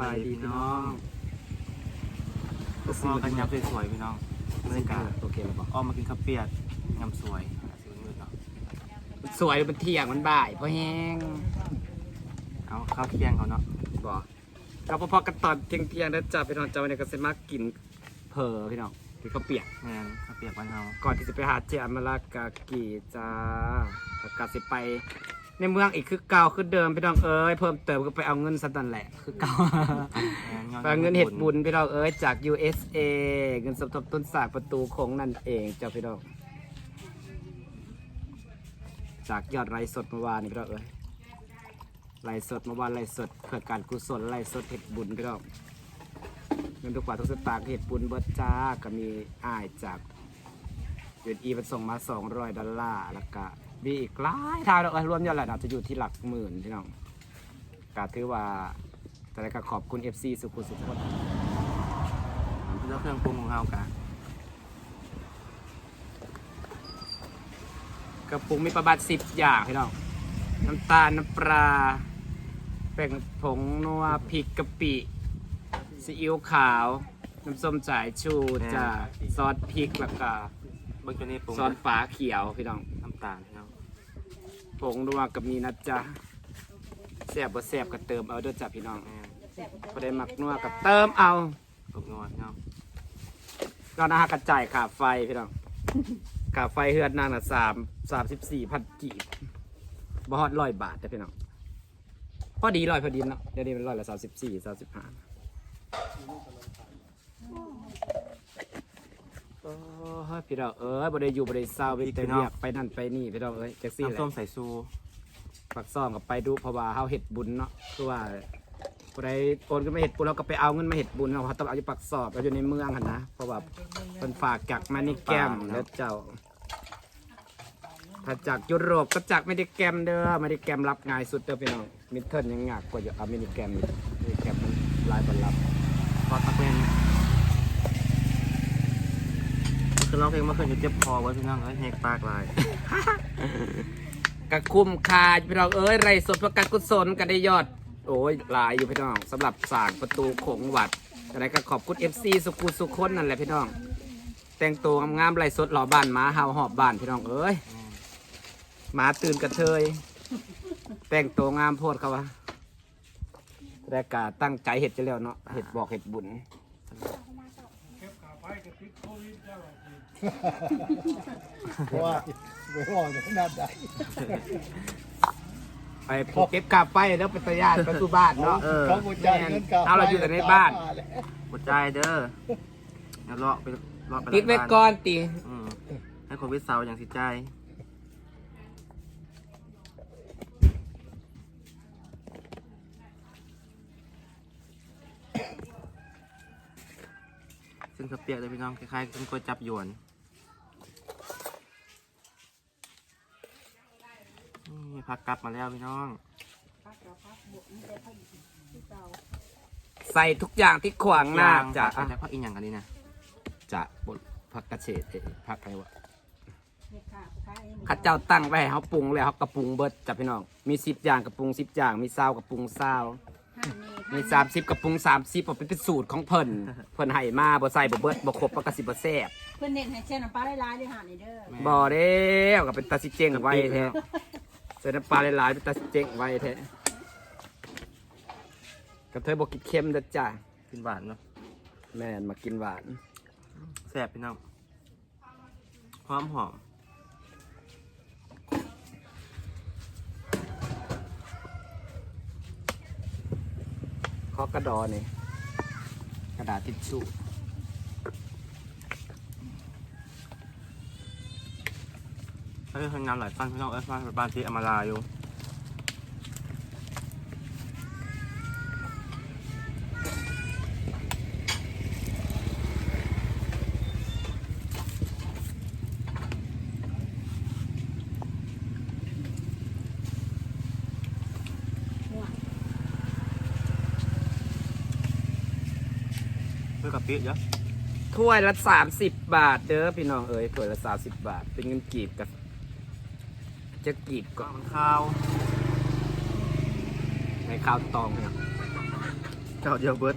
บายดีพี่น้องพอกันยำสวยๆพี่น้องบรรยากาศโอเคแล้วบอกอ้อมมากินข้าวเปียกยำสวยสีมืดเนาะสวยมันเที่ยงมันบ่ายเพราะแห้งเอาข้าวเที่ยงเขาเนาะบอกเราพอๆกันตอนเที่ยงเที่ยงๆแล้วจ้าพี่น้องจ้าวันนี้ก็จะมากินเพอพี่น้องกินข้าวเปียกแม่นข้าวเปียกบ้านเฮาก่อนที่จะไปหาเจอมรากากีจ้าแล้วก็สิไป ในเมืองอีกคือเก่าคือเดิมพี่น้องเอ้ยเพิ่มเติมก็ไปเอาเงินสันตันแหละคือเก่าแม่นยอดไปเอาเงินเห็ดบุญพี่น้องเอ้ยจาก USA เงินสมทบต้นสากประตูโค้งนั่นเองเจ้าพี่น้องจากยอดไลฟ์สดเมื่อวานนี่พี่น้องเอ้ยไลฟ์สดเมื่อวานไลฟ์สดเพื่อการกุศลไลฟ์สดเห็ดบุญพี่น้องเงินทุกบาททุกสตางค์เห็ดบุญเบิดจ้าก็มีอ้ายจากยูอีมันส่งมา200ดอลลาร์แล้วก็ มีอีกหลายทางเรารวมยอดแล้วน่าจะอยู่ที่หลักหมื่นพี่น้องก็ถือว่าแต่ละก็ขอบคุณ FC สุขุมสุขคนแล้วเครื่องปรุงของเฮากะกระปุกมีประมาณ10อย่างพี่น้องน้ำตาลน้ำปลาแป้งผงนัวพริกกะปิซีอิ๊วขาว น้ำส้มสายชูจ้าซอสพริกแล้วก็เบิ่งตัวนี้ปรุงซอสฝาเขียวพี่น้อง น้ำตาลพี่น้อง ผงนัวกับมีนะจ๊ะแซ่บบ่แซ่บก็เติมเอาเด้วยจ้ะพี่น้องแม่นพอได้หมักนัวก็เติมเอากบนวดพี่น้องก็นะฮะกระจ่ายค่าไฟพี่น้องค่าไฟเฮือนนางน่ะสามสามสิบสี่พันกีบบ่ฮอดร้อยบาทแต่พี่น้องพอดีร้อยพอดีเนาะเดี๋ยวนี้เป็นร้อยละสามสิบสี่สามสิบห้า โอ้ยพี่น้องเอ้ยบ่ได้อยู่บ่ได้เศร้าไปแต่เรียกไปนั่นไปนี่พี่น้องเอ้ยจักซี่แหน้ำละส้มสายซูปักซ่องกับไปดูเพราะว่าเฮาเฮ็ดบุญเนาะคือว่าผู้ใดโอนก็ไม่เฮ็ดบุญเราก็ไปเอาเงินมาเฮ็ดบุญเราะต้องเอาอยู่ปักซอบเอาอยู่ในเมืองหั่นนะเพราะว่าเพิ่นฝากจากมานิแกมแล้วเจ้า ถ้าจากยุโรปก็จากไม่ได้แกมเด้อไม่ได้แกมรับง่ายสุดเด้อพี่น้องมิดเทิลยังยากกว่าอยู่อเมริแกมอีกมิดแกมมันหลายบรรลับทอดตะเป็น คือร้องเพลงเมื่อคืนจะเจ็บคอไว้พี่น้องเอ้ยแหกปากลายกะคุ้มคาพี่น้องเอ้ยไรสดเพื่อการกุศลกันได้ยอด โอ้ยหลายอยู่พี่น้องสำหรับสางประตูโขงวัดอะไรก็ขอบคุณ FC สุขุสุขคนนั่นแหละพี่น้อง แต่งตัวงามๆไรสดหล่อบ้านหมาเห่าหอบบ้านพี่น้องเอ้ยหมาตื่นกระเทย แต่งตัวงามโพดเขาวะแต่กาตั้งใจเห็ดจะแล้วเนาะเห็ดบอกเห็ดบุญ เพราะว่าไม่ว่าจะขนาดใดไปผูกเก็บกลับไปแล้วไปตะยานไปสู่บ้านเนาะเออเขาบุญจ่ายเงินกลับเอาเราอยู่แต่ในบ้านหัวใจเด้อเดี๋ยวเลาะไปเลาะไปหลังติดไว้บ้าก่อนตีอืมให้คนวิทย์เสาอย่างสิใจซึ่งกระเปียกเลยพี่น้องคล้ายๆซึ่งก๋วยจับหยวน นี่พักกลับมาแล้วพี่น้องใส่ทุกอย่างที่ขวางหน้าจะจะแล้วพักอีกอย่างกันนี่นะจะบดผักกระเฉดเอ้ยผักอะไรวะข้าเจ้าตั้งไว้ให้เขาปรุงแล้วเขากระปรุงเบิดจับพี่น้อง มีสิบอย่างกระปรุงสิบอย่าง มีซาวกระปรุงซาวมีสามสิบกระปรุงสามสิบเป็นเป็นสูตรของเพิ่นเพิ่นให้มาบ่ใส่บ่เบิดบ่ครบบ่กระสิบ่แซ่บเพื่อนเน้นให้เช่นน้ำปลาหลายๆด้วยหานี่เด้อบ่เด้วก็เป็นตาสิเจงไว้แท้ ใส่น้ำปลาหลายๆเป็นตาสิเจงไว้แท้กระเทยบ่กินเค็มเด้อจ้ากินหวานเนาะแม่นมากินหวานแซ่บพี่น้องหอมหอมขอกระดอนี่กระดาษทิชชู่ ถ้าเป็นนงานหลายฟันพี่น้องเอ้ยฟันบ้านที่อมาลาอยู่เพื่อกับปีเยอะถ้วยละสามสิบบาท เด้อพี่น้องเอ้ยถ้วยละสามสิบบาท เป็นเงินกีบกับ จะกีบก็ก็มันข้าวในข้าวตองเนี่ยเจ้าเดียวเบิร์ด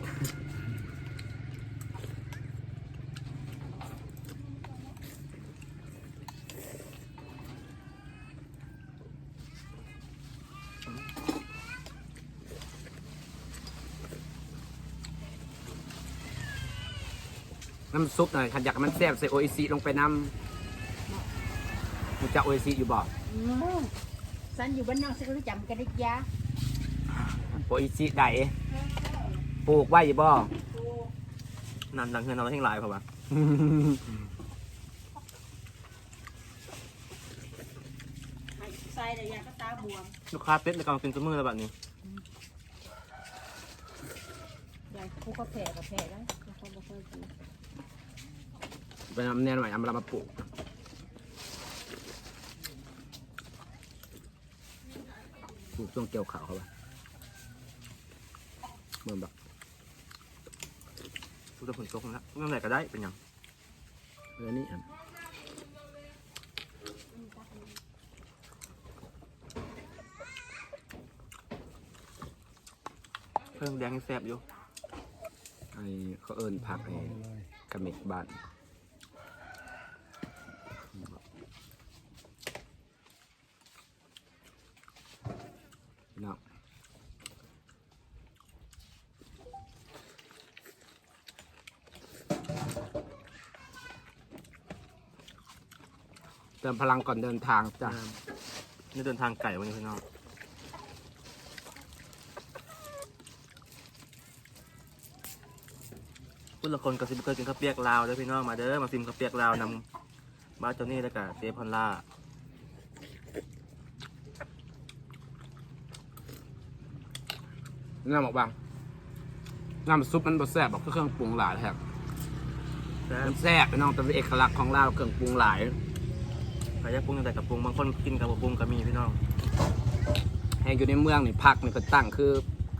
น้ำซุปหน่อยขันอยากให้มันแซ่บใส่โออิซิลงไปน้ำมัน จะโออิซิอยู่บ่อืมสันอยู่บ้านนอกสักรู้จำกันได้ยาโออิซิใดปลูกไว้อยู่บ่นั่นดังเฮือนเราทิ้งหลายเพราะว่าให้ใส่แต่ยาก็ตาบวมลูกค้าเป็ดในกำลังกินตัวมือแล้วแบบนี้ยาผู้ก็แผ่กับแผ่ได้แล้วเขาบอกเคยกินเป็นน้ำแน่นหน่อยเอามามาปลูก ปลูกช่วงเกี่ยวขาวเขาปะเหมือนแบบทุกแต่ผลตกแล้วเมื่อไหร่ก็ได้เป็นยังเออนี่อันเพิ่มแดงให้แซ่บอยู่ไอ้เขาเอิญผักไอ้กระเม็ดบาน นะเติมพลังก่อนเดินทางจ้ะนี่เดินทางไก่วันนี้พี่น้องพูดละคนก็สิบเคยกินข้าวเปียกลาวเด้อพี่น้องมาเด้อมาซิมข้าวเปียกลาวนำบ้านเจ้านี่แล้วก็เจ๊พอลล่า น้ำออกบางน้ำซุปมันบดแซ่บบอกเครื่องปรุงหลายแทบแซ่บมันแซ่บเป็นน้องแต่เป็นเอกลักษณ์ของเราเครื่องปรุงหลายใครจะปรุงยังไงกับปรุงบางคนกินกับบ่ปรุงก็มีพี่น้องแห่งอยู่ในเมืองนี่พักนี่ก็ตั้งคือ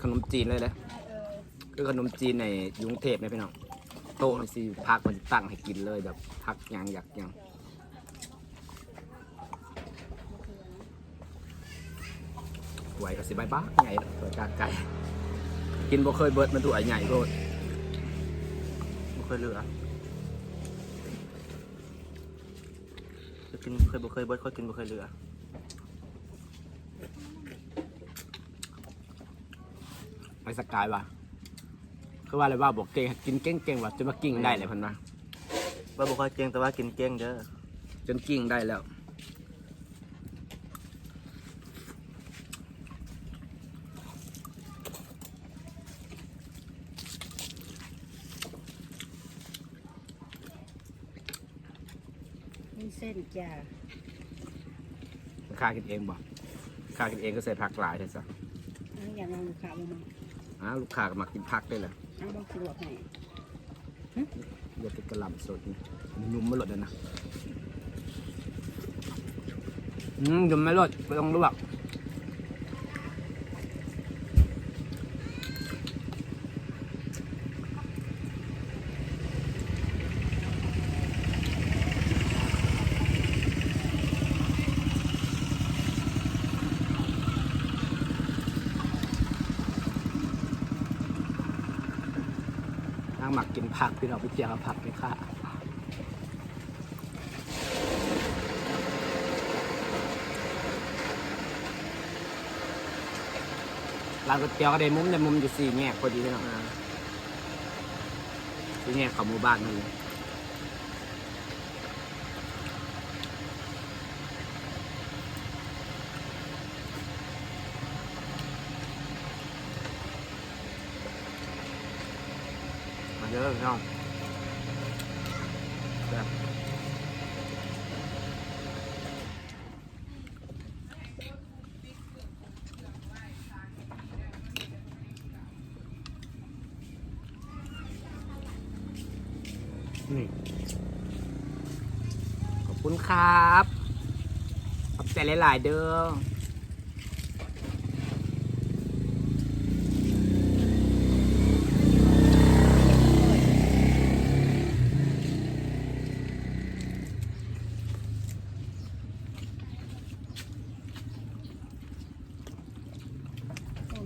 ขนมจีนเลยเลยคือขนมจีนในกรุงเทพเนี่ยพี่น้องโต๊ะนี่สิพักมันตั้งให้กินเลยแบบพักหยังอยากหยัง ไหวกับสิบใบบ้าไงเปิดกาไก่ กินบ่เคยเบิดมันตัวใหญ่โลดบ่เคยเหลือเคยกินเคยบ่เคยเบิดเคยกินบ่เคยเหลือไปสกายว่ะคือว่าอะไรว่าบอกเก่งกินเก่งๆว่ะจนมากิ่งได้เลยเพันมาว่าบ่ค่อยเก่งแต่ว่ากินเก่งเด้อจนกิ่งได้แล้ว จ้าค่ากินเองบ่ค่ากินเองก็ใส่ผักหลายใช่ซะอันนี้อย่างเราลูกค้ามาอ้าวลูกค้าก็มากินผักได้เลยเอาบอกสะดวกให้เดี๋ยวเป็นกระหล่ำสดนี่มันนุ่มไม่หลดเลยนะอืมยุ่มไม่หลดไม่ต้องลวก กินผักพี่น้องไปเจียวกับผักเลยค่ะร้านก๋วยเตี๋ยวก็ได้มุมได้มุมอยู่สี่แง่พอดีเลยเนาะสี่แง่ของหมู่บ้านนั่นเลย นี่ ขอบคุณครับขอบใจหลาย ๆ เด้อ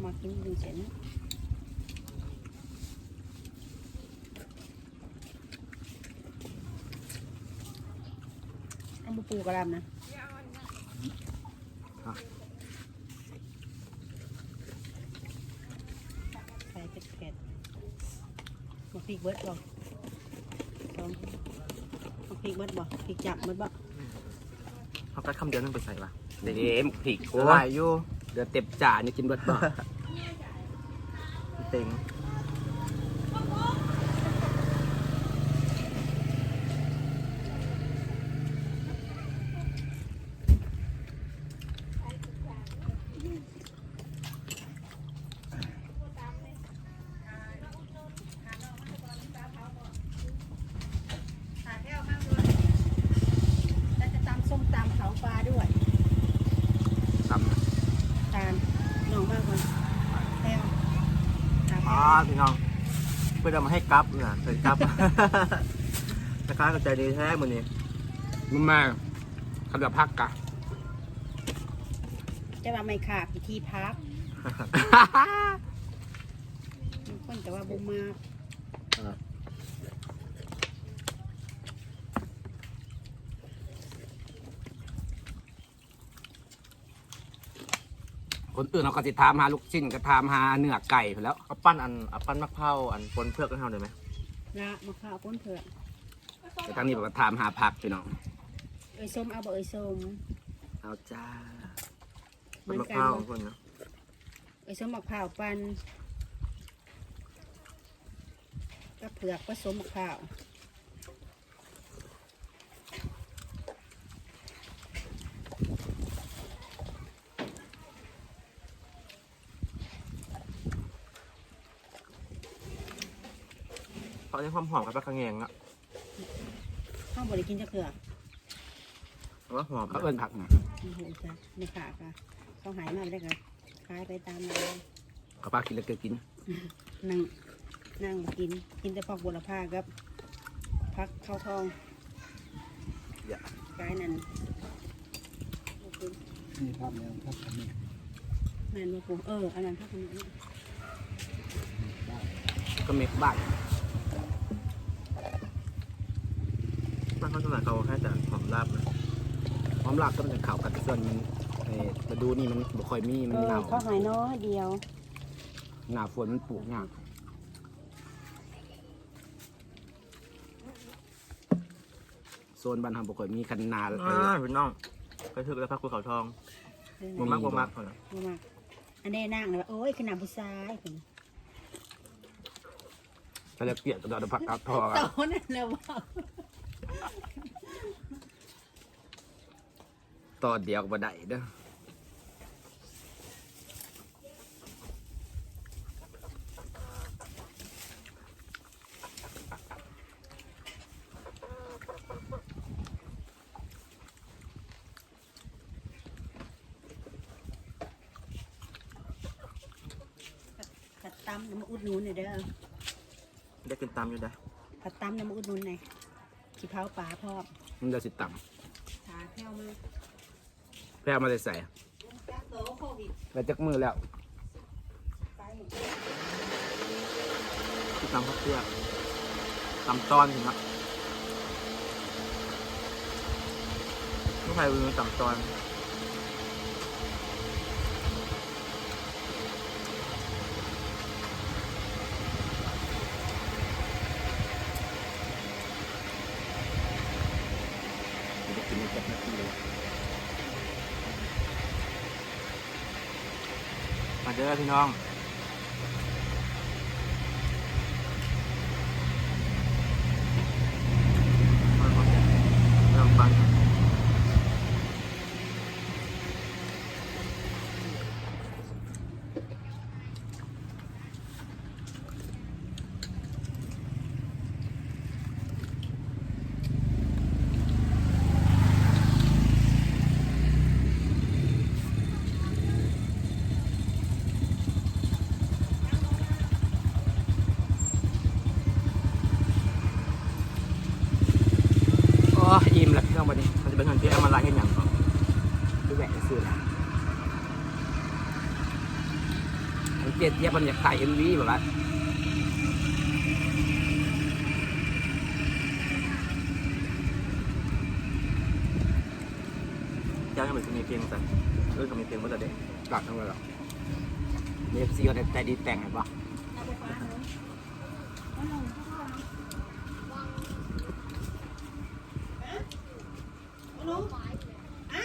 มากินดีเจ๋ง ปูกระลำนะใส่เป็ดเป็ดมาปีกเบิดบ่ลองมาปีกเบิดบ่ปีกจับเบิดบ่เขากัดคำเดียวนึงไปใส่ปะเด็มผิกโอ้โอ้ยยอยู่ เดือดเต็มจ่านี่กินเบิดบ่ เต็ง แล้วจะตำส้มตำเขาปลาด้วย ทำ ตาลหน่องมากกว่าแต้วตาม อ๋อพี่น้อง เพื่อจะมาให้กลับนะใส่กลับ นะคะกระจายดีแท้มือนี้มึงมาคำจะพักกะ จะว่าไม่ขาดพิธีพักบางคนแต่ว่าบุมมา คนอื่นเราก็สิถามหาลูกชิ้นก็ถามหาเนื้อไก่ไปแล้วเอาปั้นอันเอาปั้นมะพร้าวอันปนเพือกกันเท่าได้ไหมละมะพร้าวป้นเผือกแต่ทางนี้บอกว่าถามหาผักพี่น้องเอ้ยส้มเอาบ่เอ้ยส้มเอาจ้าเหเป็มืนอนมะกัพนร้าวบ่คนนะเอ้ยส้มมะพร้าวปันกับเผือกผสมมะพร้าว เพราะนี่ความหอมกับปลากระแงงอะข้าวบริกินจะเผือกเพราะว่าหอมเขาเอิ้นผักนะโอ้โหจ้ะไม่ขาดค่ะเขาหายมาไม่ได้ก็ขายไปตามมาเขาปลากินแล้วก็กินนั่งนั่งบ่กิน กินแต่พอกบัวละผ้ากับพักเข้าทองอย่ากายนั่นบ่กินนี่ภาพเนี่ยภาพอันนี้นั่นมาปูเอออันนั้นพักอันนี้ก็เม็ดบ้าน มันเขาสมัยเขาให้แต่หอมลาบนะพร้อมลาบก็มันจะเข่ากันส่วนมันเอ่อมาดูนี่มันบ่ค่อยมีเอมันอหนาวเขาหายน้อยเดียว หนาฝนมันปลูกยากโซนบ้านทำบ่ค่อยมีคันนาเลยอ่าพี่น้องไปถึกแล้วพักภูเขาทองเออบ่มากบ่มากคนนะบ่มากอันนี้นั่งเลยว่าโอ้ยขนาดผู้ชายเพิ่นถ้าจะเกลียดก็เอาผักกาดทองโตนั่นแหละว่า ตอนเดียวก็บ่ได้เด้อผัดตำน้ำมาอุดหนุนหน่อยเด้อได้กินตามอยู่ได้ผัดตำน้ำมาอุดหนุนหน่อยขี้เผาปลาพร้อมมันจะสิต่ขาแพ้วมากำ แพร่มาได้ใส่จากโตโควิดแล้วจักมือแล้วตามพักเพื่อกตำตอนถึงนะไม่ใครรู้ตำตอนจะกินในจักนาทีเลย มาเด้อพี่น้องมาขอแกะลองฟัง โอ้อิ่ มแล้วพี่น้องวันนี้มันจะเป็นเงินที่เอามาไล่ให้หยังก่อนดูแหวนซื้อแล้วมันเจ็ดเทียบมันอยากถ่ายเอ็มวีแบบว่าจ้างเหมือนจะมีเพลงสั่เออเขามีเพลงเมื่อแต่เด็กหลักทั้งหมดหรอเอฟซีก็ได้ใจดีแต่งเห็นปะ ลุงอะ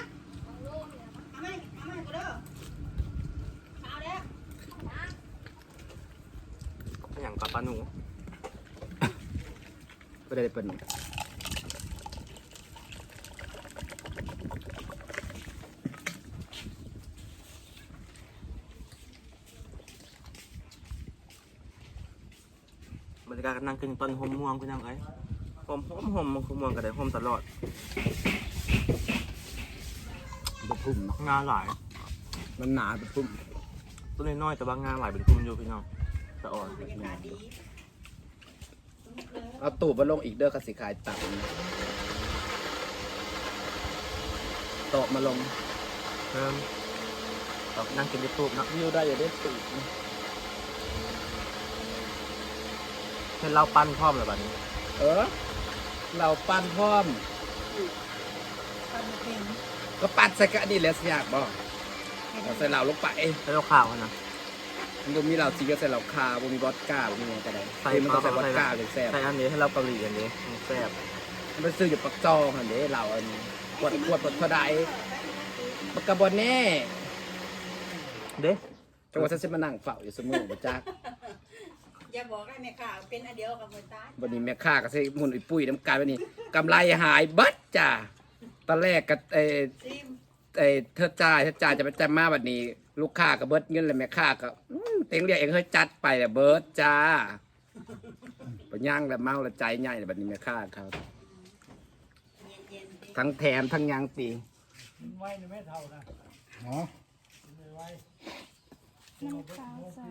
เอาไหมเอาไหมกูเด้อเอาเด้ออย่างปลาปลาหนูก็ได้เป็นบรรยากาศก็นั่งกินต้นหอมม่วงพี่น้องไอ้หอมหอมหอมหอมม่วงก็ได้หอมตลอด บุพุ่มเนาะงาหลายมันหนาบุพุ่มต้นน้อยๆแต่ว่างาหลายเป็นกลุ่มอยู่พี่น้องตะอ่อนบรรยากาศดีเอาตูบมาลงอีกเด้อกสิขายตับโตะมาลงเพิ่มเรานั่งกินยูทูบเนาะวิวได้อย่าได้ตูบเช่นเราปั้นพร้อมเลยบัดนี้ เออ เราปั้นพร้อมตอนเป็น ก็ปั้นใส่กระนี่แหละสิอยากบอกเราใส่เหล่าลงไปใช้เราข่าวกันนะมันบ่มีเหล่าซีก็ใส่เหล่าคาบ่มีวอดก้าบ่มีอะไรก็ได้ใส่มันต้องใส่วอดก้าเลยแซ่บใส่อันนี้ให้เราเกาหลีอันนี้มันแซ่บมันไปซื้ออยู่ปักจองอันนี้เหล่าอันนี้ขวดขวดขวดเท่าใดปากกระบอนแน่เด้จังหวะฉันจะมานั่งเฝ้าอยู่เสมอบ่จักอย่าบอกให้แม่ข่าวเป็นอันเดียวกับมือตายวันนี้แม่ค้าก็ใส่หมุนอุ้ยปุ้ยน้ำกายวันนี้กำไรหายเบัดจ้า ตอนแรกก็เออซิมเออเธอจ่ายเธอจ่ายจะไปจำมาวันนี้ ลูกค้าก็เบิดเงินเลยแม่ค้าก็อื้อเต็งเรียกเองเฮ้ยจัดไปแหละเบิดจ้าปย่างแล้วเมาแล้วใจใหญ่เลยบัดนี้แม่ค้าครับ เย็นๆดิทั้งแถมทั้งยางตีไว้ในไม่เท่านะเนาะไม่ไว้น้ำขาวจ้า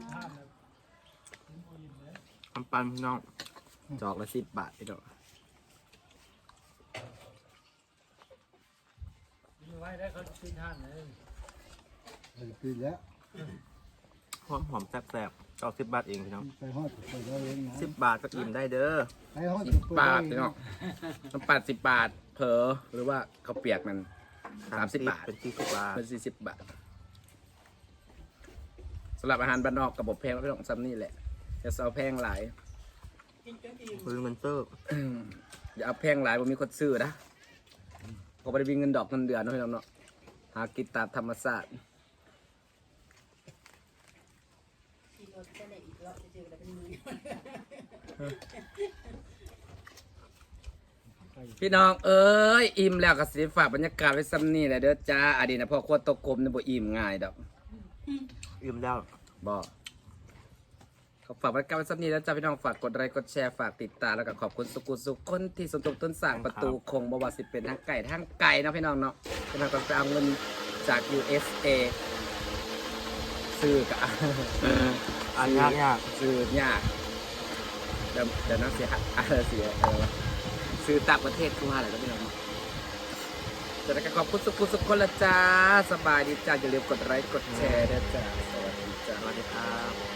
ทำปันพี่น้องจอกละสิบบาทพี่ดอก ไว้ได้เขาปีนห้านเลยปีนแล้วหอมหอมแซ่บๆเอาสิบบาทเองพี่น้องไปฮอดไปได้เองนะสิบบาทก็อิ่มได้เด้อไปฮอดสิบบาทพี่ดอกน้ำปัดสิบบาทเผลอหรือว่าข้าวเปียกมันสามสิบบาทเป็นที่สิบบาทเป็นสี่สิบบาทสำหรับอาหารบ้านนอกกับบแพงแล้วพี่ดอกซ้ำนี่แหละจะเอาแพงหลายกินจนอิ่มคือเงินเตอร์อย่าเอาแพงหลายบ่มีคนซื้อนะ ก็ไม่ได้มีเงินดอกเงินเดือนเนาะพี่น้องเนาะหากินตามธรรมชาติกินรถจะได้อีกรอบจะเจอแล้วเป็นมือพี่น้องเอ้ยอิ่มแล้วก็สิฝากบรรยากาศไว้ซ้ำนี่แหละเด้อจ้าอดีตนะพ่อครัวตกกลมเนี่ยบ่อิ่มง่ายดอก อิ่มแล้วบ่ขอ ฝากบรรยากาศไว้ซ้ำนี่แล้วจ้าพี่น้องฝากกดไลค์กดแชร์ฝากติดตามแล้วก็ขอบคุณสุกุลสุขคนที่สมทบต้นสร้างประตูคงบ่ว่าสิเป็นทางไก่ทางไก่เนาะพี่น้องเนาะพี่น้องก็ไปเอาเงินจาก USA ซื้อกับอันยากยากซื้อยากเดี๋ยวเดี๋ยวน้ำเสียหายอะเสียเออซื้อต่างประเทศคือว่าอะไรก็ไม่รู้เนาะจะได้ก็ขอบคุณสุขุสุขคนละจ้า สบายดีจ้า อย่าลืมกดไลค์กดแชร์ด้วยจ้า สวัสดีจ้าสวัสดีครับ